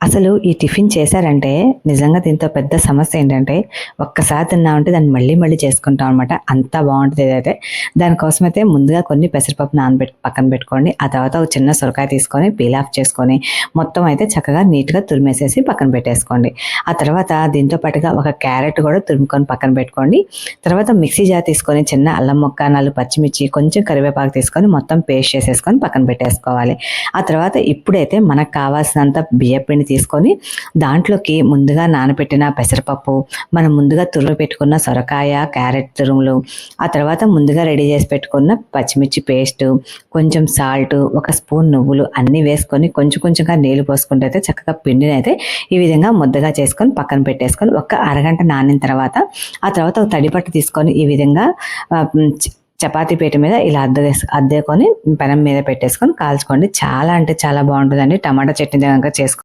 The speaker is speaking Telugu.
అసలు ఈ టిఫిన్ చేశారంటే నిజంగా దీంతో పెద్ద సమస్య ఏంటంటే ఒక్కసారి తిన్నామంటే దాన్ని మళ్ళీ మళ్ళీ చేసుకుంటాం అనమాట అంత బాగుంటుంది అయితే దానికోసం అయితే ముందుగా కొన్ని పెసరపప్పు నానబెట్టి పక్కన పెట్టుకోండి. ఆ తర్వాత ఒక చిన్న సొరకాయ తీసుకొని పీల్ ఆఫ్ చేసుకొని మొత్తం అయితే చక్కగా నీట్గా తురిమేసేసి పక్కన పెట్టేసుకోండి. ఆ తర్వాత దీంతో పాటుగా ఒక క్యారెట్ కూడా తురుముకొని పక్కన పెట్టుకోండి. తర్వాత మిక్సీ జార్ తీసుకొని చిన్న అల్లం మొక్క నాలుగు పచ్చిమిర్చి కొంచెం కరివేపాకు తీసుకొని మొత్తం పేస్ట్ చేసేసుకొని పక్కన పెట్టేసుకోవాలి. ఆ తర్వాత ఇప్పుడైతే మనకు కావాల్సినంత బియ్యపిండి తీసుకొని దాంట్లోకి ముందుగా నానబెట్టిన పెసరపప్పు మనం ముందుగా తురుము పెట్టుకున్న సొరకాయ క్యారెట్ తురుములు ఆ తర్వాత ముందుగా రెడీ చేసి పెట్టుకున్న పచ్చిమిర్చి పేస్ట్ కొంచెం సాల్ట్ ఒక స్పూన్ నువ్వులు అన్నీ వేసుకొని కొంచెం కొంచెంగా నీళ్ళు పోసుకుంటే అయితే చక్కగా పిండిని అయితే ఈ విధంగా ముద్దగా చేసుకొని పక్కన పెట్టేసుకొని ఒక అరగంట నానిన తర్వాత ఆ తర్వాత ఒక తడిపట్టు తీసుకొని ఈ విధంగా చపాతీ పీట మీద ఇలా అద్దె అద్దెకొని పెనం మీద పెట్టేసుకొని కాల్చుకోండి. చాలా అంటే చాలా బాగుంటుందండి. టమాటా చట్నీ కనుక చేసుకో